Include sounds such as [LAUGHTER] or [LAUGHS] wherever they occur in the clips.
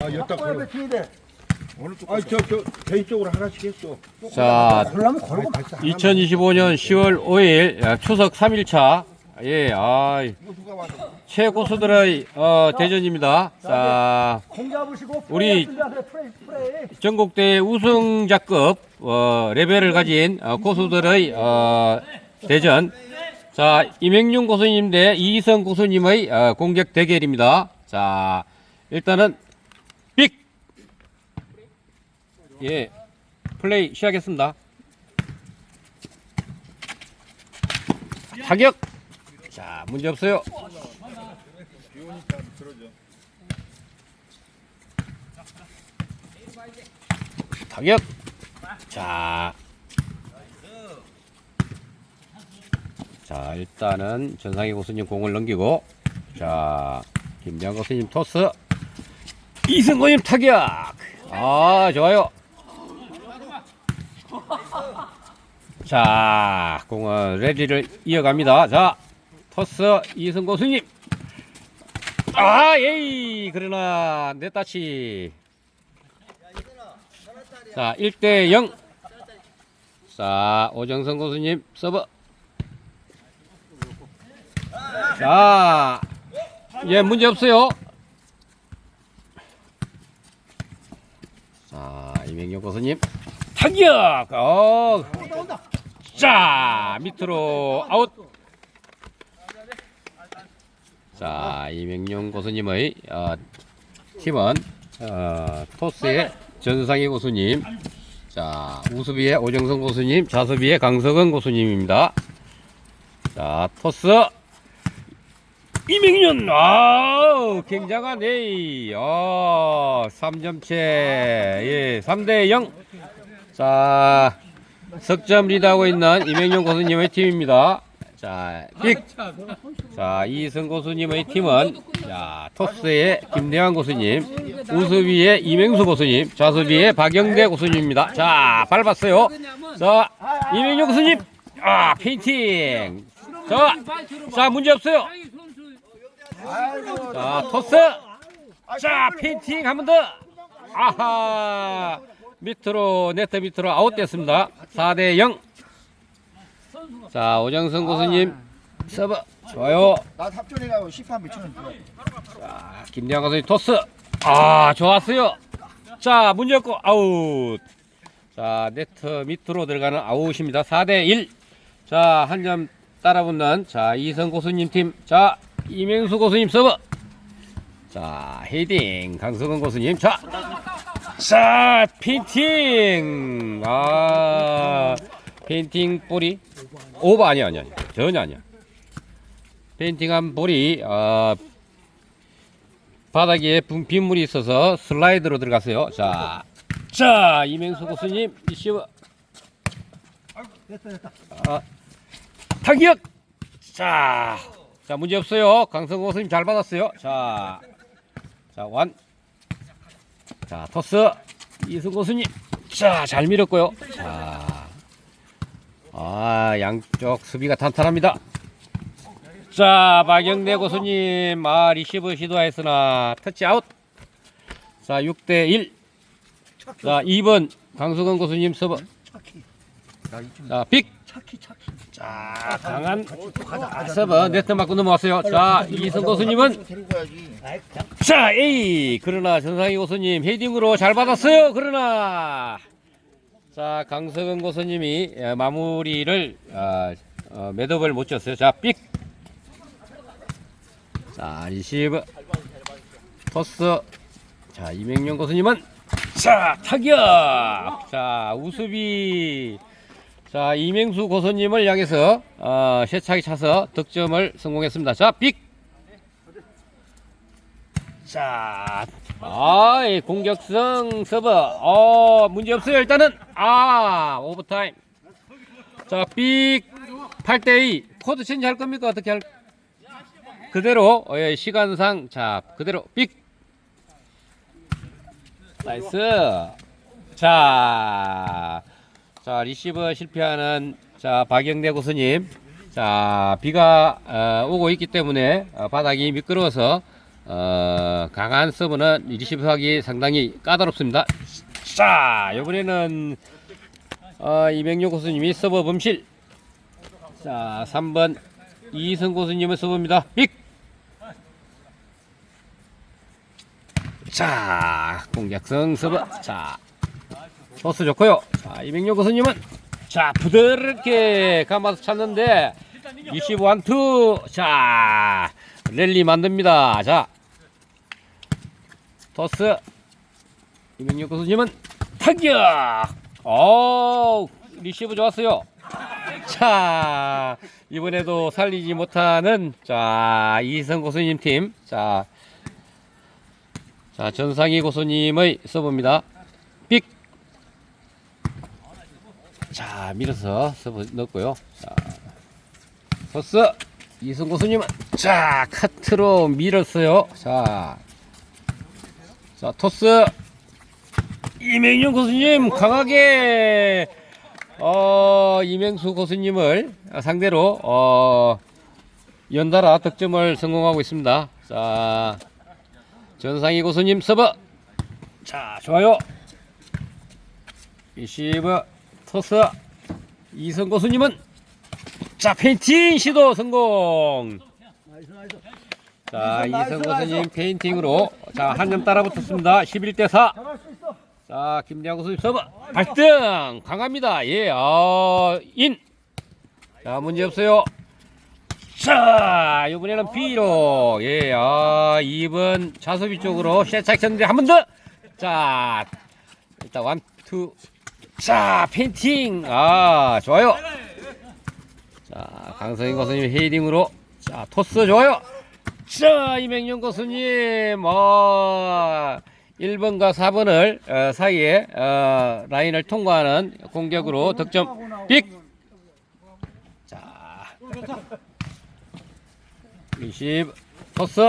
아, 여기다 거에 걸어. 배팅이 돼. 아, 저, 저, 개인적으로 하나씩 했어. 자, 걸려면 걸고 말자. 2025년 10월 5일 아, 추석 3일차 예, 아. 최고수들의 어, 대전입니다. 자, 공 잡으시고 우리- 프레이 준비하세요. 프레이 프레이. 전국대 우승자급 어, 레벨을 가진 어, 고수들의 어, 대전. 자, 임행윤 고수님 대 이희성 고수님의 어, 공격 대결입니다. 자, 일단은 빅! 예, 플레이 시작했습니다. 타격! 자, 문제 없어요. 타격! 자. 자, 일단은 전상희 고수님 공을 넘기고, 자, 김장 고수님 토스, 이승호님 타격! 아, 좋아요. 자, 공은 레디를 이어갑니다. 자, 토스, 이승 고수님. 아, 예이! 그러나, 내 따치. 자, 1대 0. 자, 오정선 고수님 서브. 자, 예, 문제 없어요. 자, 이명용 고수님 타격. 어. 자, 밑으로 아웃. 자, 이명용 고수님의 어, 팀은 어, 토스의 전상희 고수님, 자 우수비의 오정성 고수님, 자수비의 강석은 고수님입니다. 자 토스 이명윤, 아 굉장한 A, 어 3점째, 예 3대 0. 자 석점 리드하고 있는 이명윤 고수님의 팀입니다. 자 빅. 자 이승 고수님의 팀은 자 토스의 김대환 고수님, 우수비의 이맹수 고수님, 좌수비의 박영대 고수님입니다. 자 밟았어요. 자 이명용 고수님, 아 페인팅. 자, 자 문제 없어요. 자 토스. 자 페인팅 한 번 더. 아하 밑으로 네트 밑으로 아웃됐습니다. 4대 0. 자 오정선 고수님 서브 좋아요. 나 탑존해가고 시판 미치는 줄. 자, 김대환 선수 토스. 아, 좋았어요. 자, 문제 없고 아웃. 자, 네트 밑으로 들어가는 아웃입니다. 4대 1. 자, 한 점 따라붙는 자, 이성 고수님 팀. 자, 이명수 고수님 서브. 자, 헤딩 강성은 고수님. 자. 자, 핀팅. 아, 핀팅 볼이 오버 아니야, 아니야. 아니야. 전혀 아니야. 페인팅한 볼이 어, 바닥에 분- 빗물이 있어서 슬라이드로 들어갔어요. 자, 자 이명수 고수님 리시브 아, 타격. 자, 자 문제 없어요. 강성 고수님 잘 받았어요. 자, 자 완. 자 토스 이승 고수님. 자 잘 밀었고요. 자, 아 양쪽 수비가 탄탄합니다. 자, 박영대 고수님, 아, 리시브 시도했으나 터치 아웃. 자, 6대 1. 자, 2번 강수건 고수님 이쯤 자, 빅. 차키 차키. 자, 강한 서브 네트 맞고 넘어왔어요. 자, 이성 고수님은. 자, A. 그러나 전상희 고수님 헤딩으로 잘 받았어요. 그러나 자, 강석은 고수님이 예, 마무리를 아, 어, 매듭을 못 쳤어요. 자, 삑. 자, 리시브. 토스. 자, 이명용 고수님은 자, 타격. 자, 우수비. 자, 이명수 고수님을 향해서 어, 세차기 차서 득점을 성공했습니다. 자, 빅. 자, 아, 이 공격성 서브. 어, 문제 없어요. 일단은 아, 오버타임. 자, 빅 8대 2. 코드 체인지 할 겁니까? 어떻게 할? 그대로 어, 예, 시간상 자, 그대로 빅. 나이스. 자. 자, 리시브 실패하는 자, 박영대 고수님. 자, 비가 어, 오고 있기 때문에 어, 바닥이 미끄러워서 어, 강한 서브는 리시브 하기 상당히 까다롭습니다. 자, 이번에는 어, 이명용 고수님이 서브 범실. 자, 3번 이승 고수님의 서브입니다. 빅. 자, 공격성 서브. 자, 토스 좋고요. 자, 이명용 고수님은 자, 부드럽게 감아서 찼는데 21, 2. 자, 랠리 만듭니다. 자, 토스. 이명용 고수님은 타격! 오, 리시브 좋았어요. 자, 이번에도 살리지 못하는, 자, 이성 고수님 팀. 자, 자, 전상희 고수님의 서브입니다. 빅! 자, 밀어서 서브 넣었고요. 자, 토스. 이성 고수님은, 자, 카트로 밀었어요. 자, 자, 토스. 이명용 고수님 강하게 어 이명수 고수님을 상대로 어 연달아 득점을 성공하고 있습니다. 자 전상희 고수님 서브 자 좋아요 리시브 토스 이성 고수님은 자 페인팅 시도 성공. 자 이성. 고수님 페인팅으로 자 한 점 따라 붙었습니다. 11대 4 잘할 수 있어. 자, 김대한 선수 서브 발등 강합니다. 예, 어, 인. 자, 문제 없어요. 자, 이번에는 B로 예, 아, 2번 자수비 쪽으로 쉐착 쳤는데 한 번 더. 자, 일단 원, 투. 자, 페인팅. 아, 좋아요. 자, 강성인 고수님 헤딩으로 자, 토스 좋아요. 자, 이명용 고수님, 어, 1번과 4번을 어, 사이에 어, 라인을 통과하는 공격으로 득점 빅. 자, 리시브 토스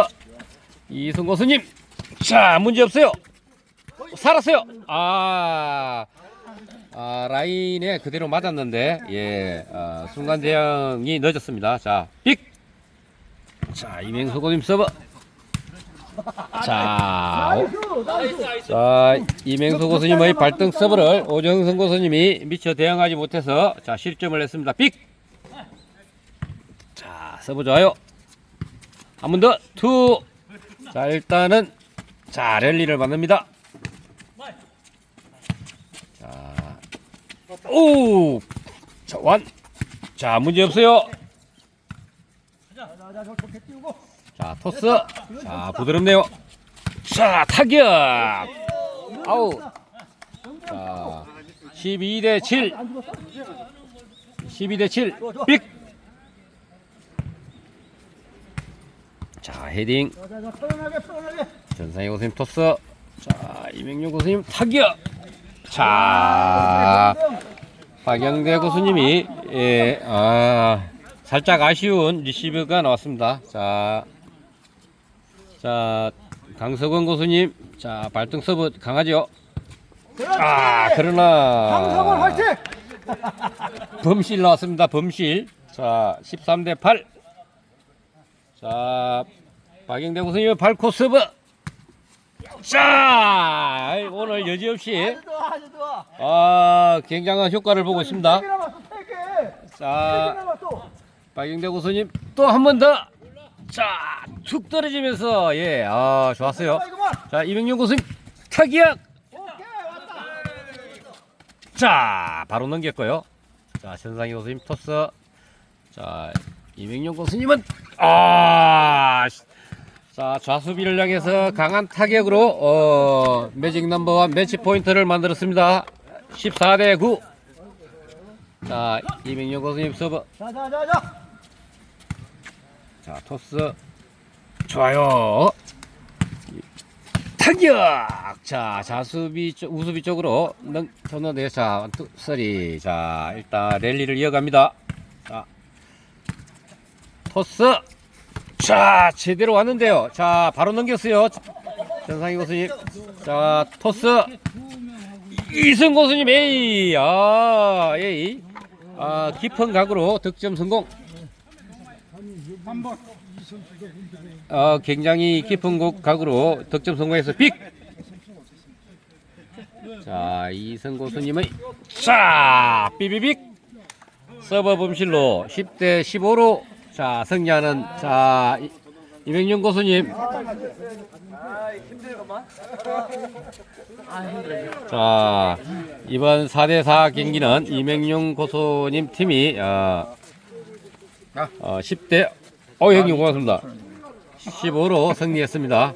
이승 고수님. 자, 문제 없어요. 살았어요. 아, 아 라인에 그대로 맞았는데 예, 어, 순간 대응이 늦었습니다. 자, 빅. 자, 고님 서브. 자. 자, 이명수 고수님의 발등 서브를 오정성 고수님이 미처 대응하지 못해서 자 실점을 했습니다. 빅. 자, 서브 좋아요. 한 번 더. 투. 자, 일단은 자 랠리를 만듭니다. 자, 오. 자, 완. 자, 문제 없어요. 자, 토스. 자, 부드럽네요. 자, 타격. 아우. 자, 12 대 7. 12 대 7. 빅. 자, 헤딩. 전상희 고수님 토스. 자, 이명용 고수님 타격. 자, 박영대 고수님이 예, 아, 살짝 아쉬운 리시브가 나왔습니다. 자, 자, 강석원 고수님, 자, 발등 서브 강하죠? 아, 그러나 강성원 화이팅. [LAUGHS] 범실 나왔습니다. 범실. 자, 13 대 8. 자, 박영대 고수님 발코 서브. 자, 오늘 여지없이. 아, 굉장한 효과를 보고 있습니다. 자. 박영대 고수님 또 한 번 더. 자, 툭 떨어지면서 예, 아, 좋았어요. 자, 이거만. 자, 이명용 고수님 왔다. 자, 바로 넘겼고요. 자, 전상희 고수님 토스. 자, 이명용 고수님은 아, 자 좌수비를 향해서 강한 타격으로 어, 매직 넘버원 매치 포인트를 만들었습니다. 14대 9. 자, 이명용 고수님 서브. 자자자자. 자, 토스. 좋아요. 타격! 자, 자수비 쪽, 우수비 쪽으로 능, 전원대 자, 쓰리. 자, 일단 랠리를 이어갑니다. 자, 토스. 자, 제대로 왔는데요. 자, 바로 넘겼어요. 전상희 고수님. 자, 토스. 이승 고수님, 에이, 아, 에이. 아, 깊은 각으로 득점 성공. 어, 굉장히 깊은 곡 각으로 득점 성공해서 빅! 자, 이승 고수님의 자, 삐비빅! 서버 범실로 10대 15로 자, 승리하는 자, 이- 이명윤 고수님. 자, 이번 4대4 경기는 이명윤 고수님 팀이 어, 어, 10대 어 형님 고맙습니다. 15로 승리했습니다.